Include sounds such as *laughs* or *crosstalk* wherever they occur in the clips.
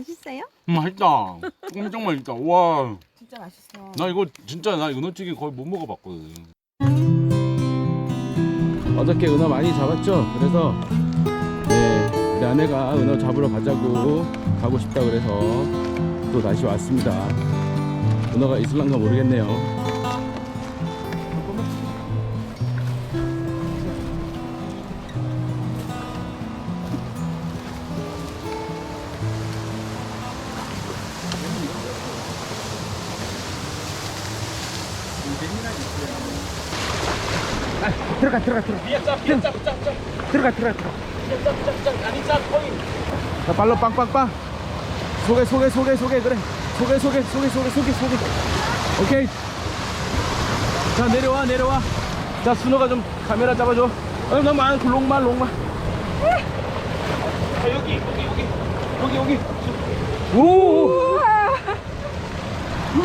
맛있어요? 맛있다. 엄청 맛있다. 와, 진짜 맛있어. 나 이거 진짜 나 은어찌개 거의 못 먹어봤거든. 어저께 은어 많이 잡았죠? 그래서 네, 우리 아내가 은어 잡으러 가자고 가고 싶다 그래서 또 다시 왔습니다. 은어가 있을란가 모르겠네요. 들어가 들어가 들어가 들어가 들어가 들어가 자 발로 빵빵빵 속에 속에 속에 속에 그래 속에 속에 속에 속에 속에 속에 오케이 자 내려와 내려와 자 순호가 좀 카메라 잡아줘 어, 너만 롱만 롱만 자 여기 여기 여기 여기 여기 오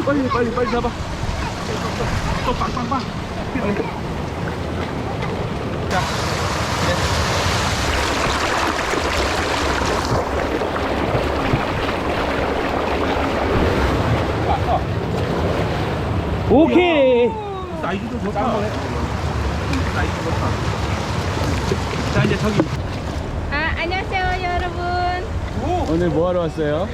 빨리 빨리 빨리 잡아 또 빵빵빵 오케이. 사이즈도 좋다. 사이즈 좋다. 자 이제 저기. 아, 안녕하세요, 여러분. 오늘 뭐 하러 왔어요?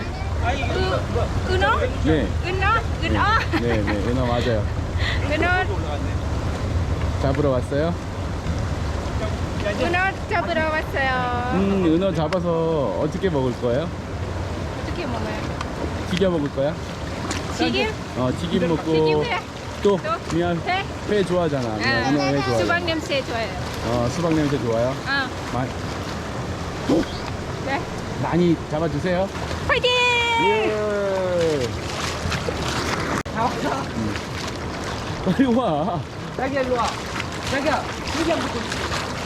그, 은어? 네, 은어? 은어? 네, 네, 은어 맞아요. 은어, 잡으러 왔어요? 은어 잡으러 왔어요. 음, 은어 잡아서 어떻게 먹을 거예요? 어떻게 먹어요? 튀겨 먹을 거야? 튀김? 어, 튀김 먹고 튀김 회? 또 또? 그냥 회? 회 좋아하잖아. 아, 은어 회 좋아해. 수박 냄새 좋아요. 어, 수박 냄새 좋아요. 아, 많이, 네. 많이 잡아 주세요. 파이팅! 예. 음. 빨리 와. 자기야 일로 와. 자기야 여기 한번 좀.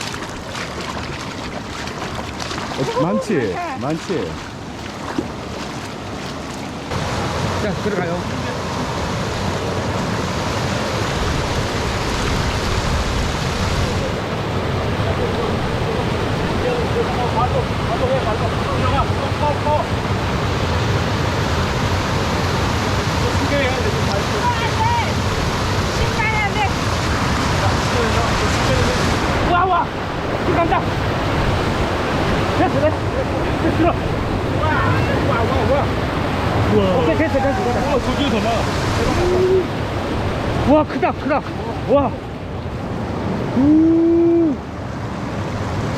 어, 많지? 많지? 자 들어가요. 신발 해야 돼. 와 와. 들어간다. 됐어 됐어. 됐어 들어. 와와와 와. 오케이 됐어 됐어 됐어. 저기 더 나. 와 크다 크다. 와. 우.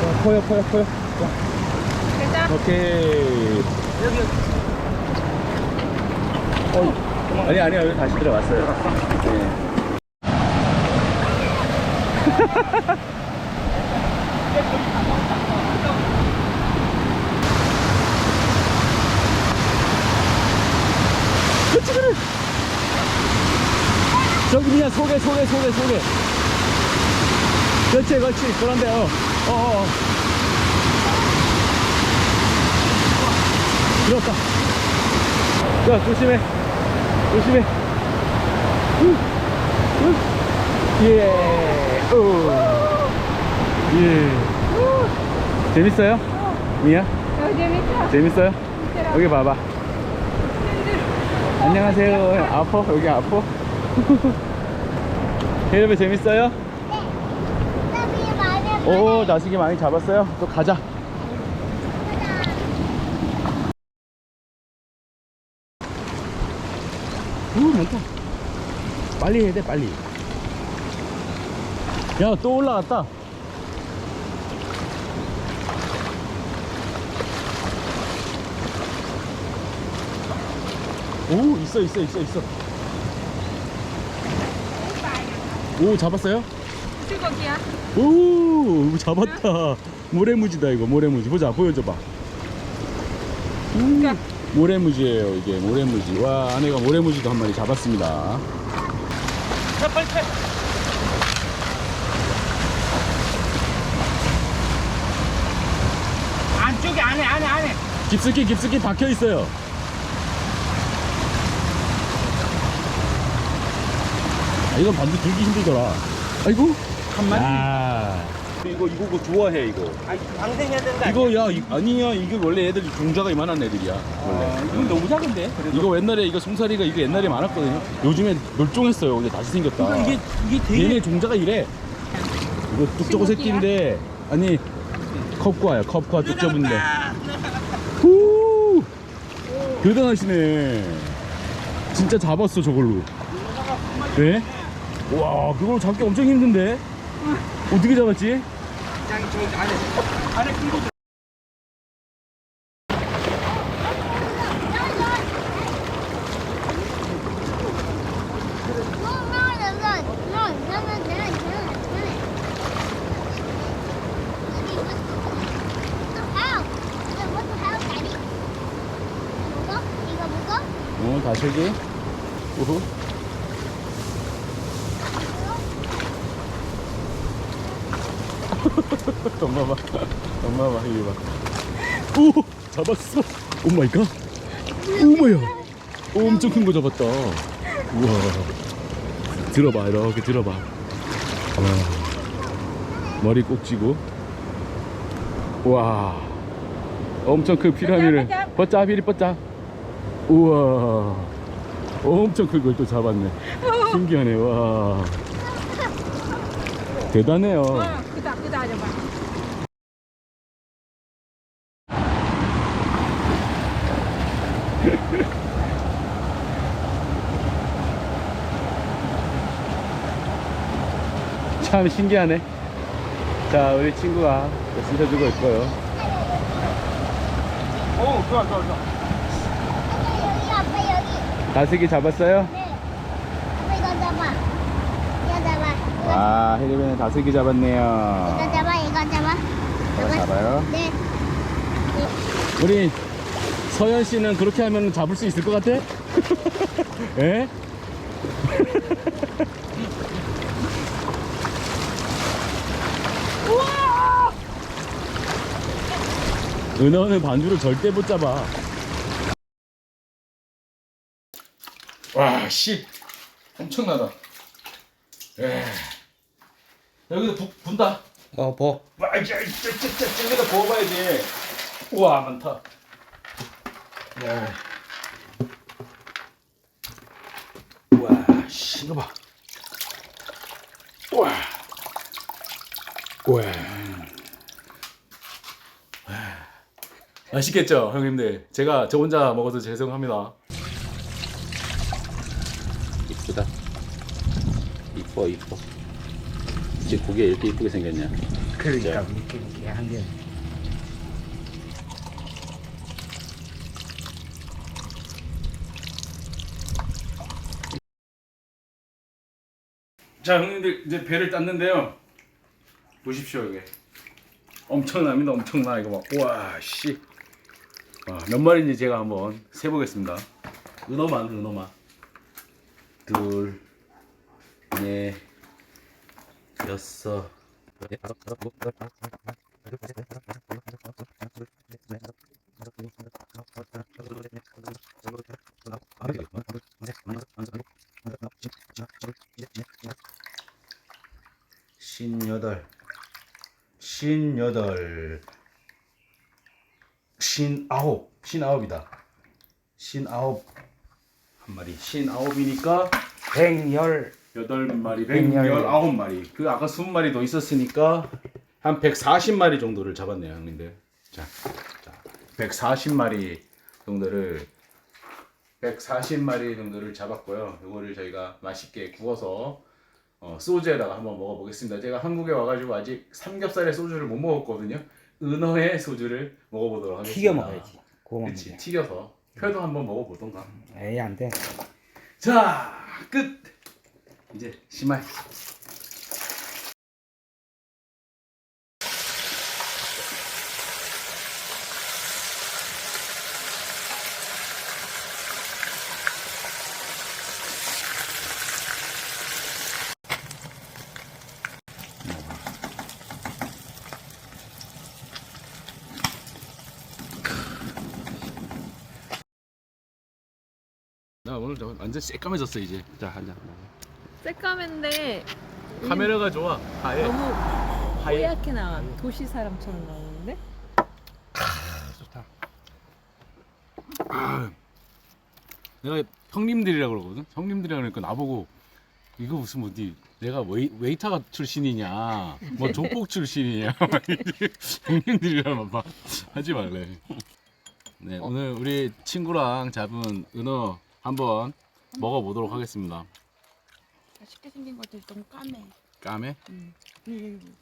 자 커요 커요 커요. 됐어? 오케이. 여기 여기. 어, 아니, 아니요. 여기 다시 들어왔어요. 네. *laughs* 그치, 그래. 저기 그냥 속에, 속에, 속에, 속에. 그렇지, 그렇지. 그런데, 어, 어, 어. 어. 들었다. 야, 조심해. 조심해. 후. 후. 예. 오. 예. 재밌어요? 미야? 어, 재밌어. 재밌어요? 여기 봐봐. 안녕하세요. 아퍼? 여기 아퍼? *laughs* 여러분 재밌어요? 오, 나시기 많이 잡았어요? 또 가자. 오, 많다. 빨리 해야 돼, 빨리. 야, 또 올라갔다. 오, 있어, 있어, 있어, 있어. 오, 잡았어요? 수고기야. 오, 잡았다. 모래무지다, 이거, 모래무지. 보자, 보여줘봐. 오, 모래무지예요, 이게, 모래무지. 와, 아내가 모래무지도 한 마리 잡았습니다. 자 빨리 해. 안쪽에 안에 안에 안에. 깊숙이, 깊숙이 박혀 있어요. 이건 반드 들기 힘들더라. 아이고. 한 마리. 야, 이거 이거 그거 좋아해 이거. 아니 방생해야 된다. 이거 야 이, 아니야 이게 원래 애들 종자가 이만한 애들이야. 원래. 아, 이건 너무 작은데. 그래도. 이거 옛날에 이거 송사리가 이거 옛날에 많았거든요. 요즘에 멸종했어요. 근데 다시 생겼다. 그러니까 이게 이게 되게 얘네 종자가 이래. 이거 뚝저고 새끼인데 아니 컵과야 컵과 뚝저분데. 후 대단하시네. 진짜 잡았어 저걸로. 네? 와 그걸 잡기 엄청 힘든데. 어떻게 잡았지? 장이 저 안에 안에 끼고 No, no, no, no, no, no, no, no, no, no. What the hell? What the hell, Daddy? 뭐가? 이거 뭐가? 어 다슬기. 우후. 엄마 봐. 엄마 봐. 이리 봐. 오! 잡았어. 오 마이 갓. 오 마야. 오, 엄청 큰 거 잡았다. 우와. 들어봐. 이렇게 들어봐. 와. 머리 꼭 쥐고. 와. 엄청 큰 피라미를. 뻗자, 비리 뻗자. 우와. 엄청 큰 걸 또 잡았네. 신기하네. 와. 대단해요. 와, 크다, 크다, 아줌마. 참 신기하네. 자, 우리 친구가 씻어주고 있고요. 어 좋아 좋아 좋아. 여기, 아빠 여기. 다슬기 잡았어요? 네. 아빠 이거 잡아. 이거 잡 아. 와, 혜리베는 다슬기 잡았네요. 이거 잡아, 이거 잡아. 이거 잡아요? 네. 우리 서현 씨는 그렇게 하면 잡을 수 있을 것 같아? *laughs* 예? *laughs* 은어는 반주를 절대 못 잡아. 와, 씨. 엄청나다. 에. 여기도 부, 분다. 어 보. 와, 이제, 여기다 부어봐야지. 우와, 많다. 네. 우와, 씨, 이거 봐. 우와. 우와. 맛있겠죠, 형님들? 제가 저 혼자 먹어서 죄송합니다. 이쁘다. 이뻐, 이뻐. 이제 고기가 이렇게 이쁘게 생겼냐? 그러니까 이렇게 이렇게 한 게. 자 형님들 이제 배를 땄는데요 보십시오 이게 엄청납니다 엄청나 이거 봐 우와 씨. 와, 몇 마리인지 제가 한번 세보겠습니다 은어만 은어만 둘 넷 여섯 신여덟. 신여덟. 신아홉. 신아홉이다. 신아홉. 한 마리. 신아홉이니까 백열. 여덟 마리 백열. 백열아홉 마리 그 아까 스무 마리 더 있었으니까 한 140마리 정도를 잡았네요 형님들 자, 자 140마리 정도를 140마리 정도를 잡았고요 이거를 저희가 맛있게 구워서 어, 소주에다가 한번 먹어보겠습니다 제가 한국에 와가지고 아직 삼겹살에 소주를 못 먹었거든요 은어의 소주를 먹어보도록 하겠습니다 튀겨 먹어야지. 먹어. 튀겨서 회도 한번 먹어보던가 에이 안 돼. 자, 끝. 이제 심할. 나 오늘 저 완전 새까매졌어 이제. 자, 한 잔. 새까맨데 카메라가 좋아. 아예. 너무 뽀얗게 나와. 도시 사람처럼 나오는데? 좋다. 내가 형님들이라 그러거든. 형님들이라 그러니까 나보고 이거 무슨 어디 내가 웨이, 웨이터 출신이냐, 뭐 *laughs* 족복 출신이냐, *laughs* 형님들이라만 막 하지 말래. 네, 오늘 우리 친구랑 잡은 은어 한번 먹어보도록 하겠습니다. 맛있게 생긴 것들 좀 까매. 까매? 음. 음.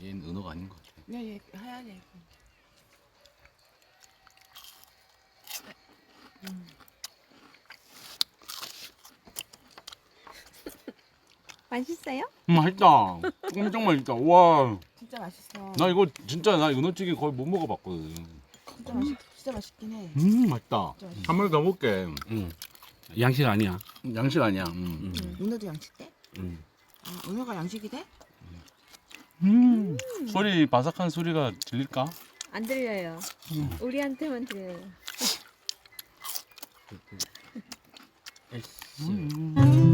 얘는 은어가 아닌 것 같아. 얘, 얘 하얀 애. 맛있어요? 음, 맛있다. 엄청 맛있다. 와, 진짜 맛있어. 나 이거 진짜 나 은어찌개 거의 못 먹어봤거든. 진짜 맛있, 진짜 맛있긴 해. 음, 맛있다. 진짜 맛있어. 한 마리 더 먹게. 응. 양식 아니야. 양식 아니야. 음. 음. 은어도 양식 돼? 응. 아, 은어가 양식이 돼? 음. 소리 바삭한 소리가 들릴까? 안 들려요. 우리한테만 들려요. 음.